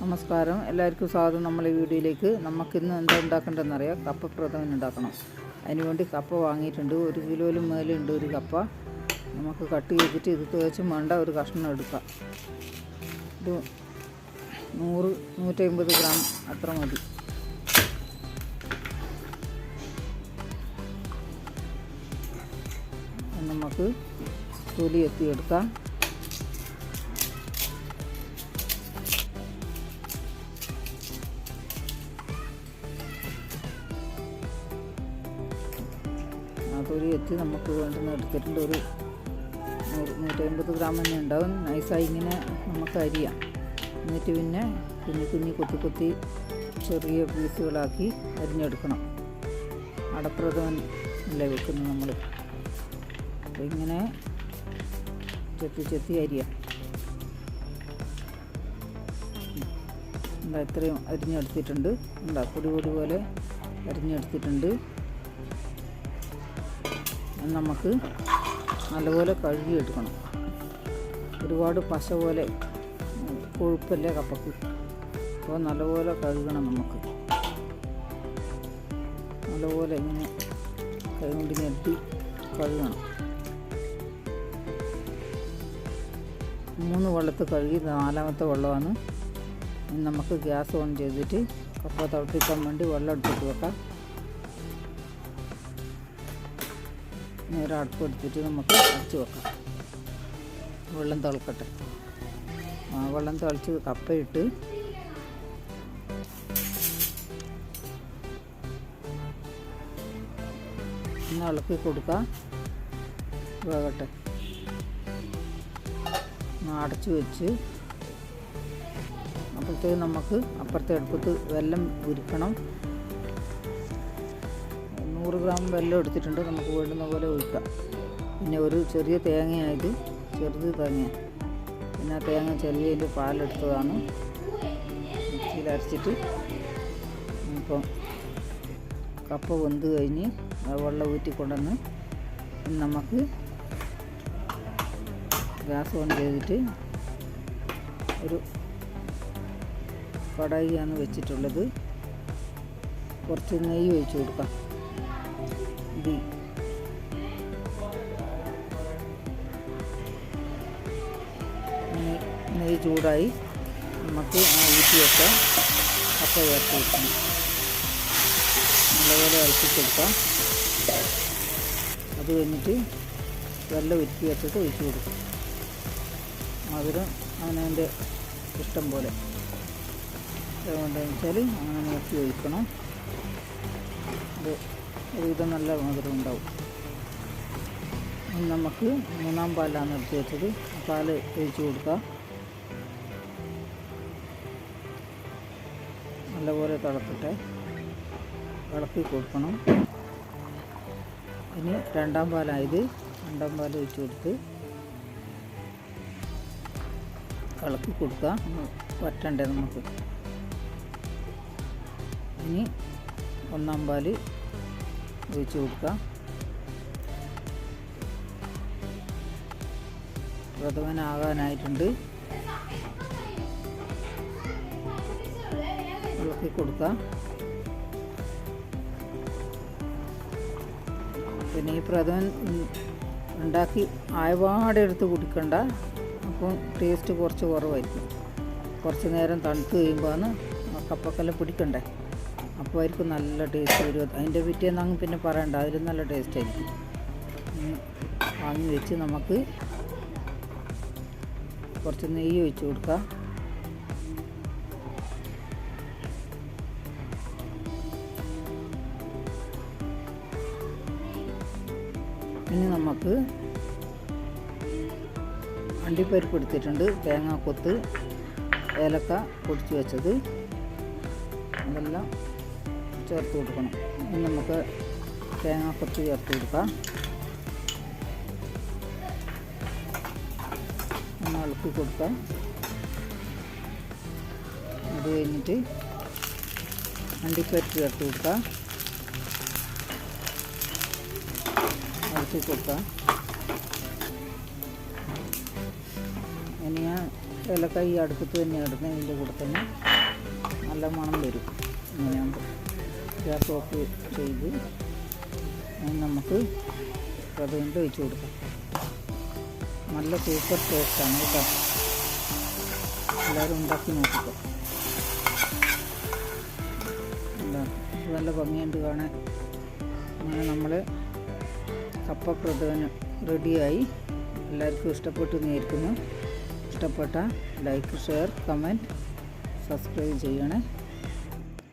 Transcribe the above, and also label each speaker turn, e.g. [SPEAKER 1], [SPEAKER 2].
[SPEAKER 1] നമസ്കാരം. എല്ലാവർക്കും സ്വാഗതം. നമ്മളെ വീഡിയോയിലേക്ക് നമുക്കിന്ന് എന്താ ഉണ്ടാക്കേണ്ടതെന്നറിയാം. കപ്പ പ്രഥമൻ ഉണ്ടാക്കണം. അതിനുവേണ്ടി കപ്പ വാങ്ങിയിട്ടുണ്ട്. ഒരു കിലോയിലും മേലുണ്ട് ഒരു കപ്പ. നമുക്ക് കട്ട് ചെയ്തിട്ട് ഇത് തേച്ചും വേണ്ട ഒരു കഷ്ണം എടുക്കാം. ഇത് നൂറ് നൂറ്റമ്പത് ഗ്രാം അത്ര മതി. നമുക്ക് തൊലി എത്തിയെടുക്കാം. തൊലി എത്തി നമുക്ക് വേണ്ടുന്ന എടുത്തിട്ടുണ്ട് ഒരു നൂറ് നൂറ്റമ്പത് ഗ്രാം തന്നെ ഉണ്ടാവും. നൈസായി ഇങ്ങനെ നമുക്ക് അരിയാം. എന്നിട്ട് പിന്നെ കുഞ്ഞു കുഞ്ഞി കൊത്തി കൊത്തി ചെറിയ പീസുകളാക്കി അരിഞ്ഞെടുക്കണം. അടപ്രഥമൻ അല്ലേ വെക്കുന്നത് നമ്മൾ അപ്പോൾ ഇങ്ങനെ ചെത്തി ചെത്തി അരിയാം. എന്താ ഇത്രയും അരിഞ്ഞെടുത്തിട്ടുണ്ട്. എന്താ പൊടി പൊടി പോലെ അരിഞ്ഞെടുത്തിട്ടുണ്ട്. നമുക്ക് നല്ലപോലെ കഴുകി കഴുകിയെടുക്കണം. ഒരുപാട് പശ പോലെ കൊഴുപ്പല്ലേ കപ്പക്ക്? അപ്പോൾ നല്ലപോലെ കഴുകണം നമുക്ക്. നല്ലപോലെ ഇങ്ങനെ കൈകൊണ്ട് ഞെട്ടി കഴുകണം. മൂന്ന് വെള്ളത്ത് കഴുകി നാലാമത്തെ വെള്ളമാണ് നമുക്ക് ഗ്യാസ് ഓൺ ചെയ്തിട്ട് കപ്പ തിളപ്പിക്കാൻ വേണ്ടി വെള്ളം എടുത്തിട്ട് വെക്കാം. നേരെ അടുപ്പ് എടുത്തിട്ട് നമുക്ക് അടച്ച് വെക്കാം. വെള്ളം തിളക്കട്ടെ. ആ വെള്ളം തിളച്ച് കപ്പയിട്ട് ഒന്ന് ഇളക്കി കൊടുക്കാം. വേകട്ടെ അടച്ച് വെച്ച് അപ്പോഴത്തേക്ക് നമുക്ക് അപ്പുറത്തെ അടുപ്പത്ത് വെല്ലം ഉരുക്കണം. നൂറ് ഗ്രാം വെല്ലം എടുത്തിട്ടുണ്ട്. നമുക്ക് വേണ്ടുന്ന പോലെ ഒഴിക്കാം. പിന്നെ ഒരു ചെറിയ തേങ്ങയായത്. ചെറുത് തേങ്ങ. പിന്നെ ആ തേങ്ങ ചെറിയതിന്റെ പാലെടുത്തതാണ്. മിക്സിയിൽ അരച്ചിട്ട് ഇപ്പം കപ്പ വെന്ത് കഴിഞ്ഞ് വെള്ളം ഊറ്റിക്കൊണ്ടുവന്ന് നമുക്ക് ഗ്യാസ് ഓൺ ചെയ്തിട്ട് ഒരു കടായിയാണ് വെച്ചിട്ടുള്ളത്. കുറച്ച് നെയ്യ് ഒഴിച്ച് കൊടുക്കാം. നെയ്- നെയ്യ് ചൂടായി നമുക്ക് ആ ഊറ്റിയൊക്കെ കപ്പ ചേർത്ത് വെക്കണം. നല്ലപോലെ ഇളക്കി കൊടുക്കാം. അത് കഴിഞ്ഞിട്ട് വെള്ളം ഉരുക്കി വെച്ചിട്ട് ഒഴിച്ചു കൊടുക്കും. മധുരം അവനവന്റെ ഇഷ്ടം പോലെ. അതുകൊണ്ടെന്ന് വെച്ചാൽ അങ്ങനെ നോക്കി ഒഴിക്കണം. അത് ഒരുവിധം നല്ല മധുരം ഉണ്ടാവും. നമുക്ക് മൂന്നാം പാലാണ് എടുത്ത് വെച്ചത്. പാൽ ഒഴിച്ച് കൊടുക്കാം നല്ലപോലെ തിളക്കട്ടെ ഇളക്കി കൊടുക്കണം. ഇനി രണ്ടാം പാലായത് രണ്ടാം പാൽ ഒഴിച്ച് കൊടുത്ത് ഇളക്കി കൊടുക്കാം വറ്റണ്ടേ നമുക്ക്? ഇനി ഒന്നാം പാൽ ഒഴിച്ച് കൊടുക്കാം പ്രഥമനാകാനായിട്ടുണ്ട്. ഇളക്കി കൊടുക്കാം പിന്നെ ഈ പ്രഥമൻ ഉണ്ടാക്കി ആയപാടെ എടുത്ത് കുടിക്കണ്ട. അപ്പം ടേസ്റ്റ് കുറച്ച് കുറവായിരിക്കും. കുറച്ച് നേരം തണുത്ത് കഴിയുമ്പോഴാണ് കപ്പക്കെല്ലാം പിടിക്കണ്ടേ? അപ്പോൾ ആയിരിക്കും നല്ല ടേസ്റ്റ് വരും. അതിന്റെ പിറ്റേന്ന് അങ്ങ് പിന്നെ പറയണ്ട അതിലും നല്ല ടേസ്റ്റ് ആയിരിക്കും. വാങ്ങി വെച്ച് നമുക്ക് കുറച്ച് നെയ്യ് ഒഴിച്ച് കൊടുക്കാം. ഇനി നമുക്ക് അണ്ടിപ്പരിപ്പ് എടുത്തിട്ടുണ്ട്. തേങ്ങാക്കൊത്ത് ഏലക്ക പൊടിച്ച് വെച്ചത്. അതെല്ലാം ചേർത്ത് കൊടുക്കണം. ഇനി നമുക്ക് തേങ്ങ കുറച്ച് ചേർത്ത് കൊടുക്കാം. ഒന്ന് ഇളക്കി കൊടുക്കാം. അത് കഴിഞ്ഞിട്ട് അണ്ടിപ്പരിപ്പ് ചേർത്ത് കൊടുക്കാം. ഇളക്കി കൊടുക്കാം. ഇനി ഞാൻ ഏലക്കായി അടുപ്പത്ത് തന്നെ ഇതിന്റെ കൂടെ തന്നെ നല്ല മണം വരും. ഇങ്ങനെയാകുമ്പോൾ ഗ്യാസ് ഓഫ് ചെയ്ത് നമുക്ക് പ്രഥമന്റെ ഒഴിച്ച് കൊടുക്കാം. നല്ല സൂപ്പർ ടേസ്റ്റാണ് കേട്ടോ. എല്ലാവരും ഉണ്ടാക്കി നോക്കിക്കോ. നല്ല ഭംഗിയുണ്ട് കാണാൻ. അങ്ങനെ നമ്മൾ കപ്പ പ്രഥമന് റെഡിയായി. എല്ലാവർക്കും ഇഷ്ടപ്പെട്ടു നേരിക്കുന്നു ഇഷ്ടപ്പെട്ട ലൈക്ക് ഷെയർ കമന്റ് സബ്സ്ക്രൈബ് ചെയ്യണേ.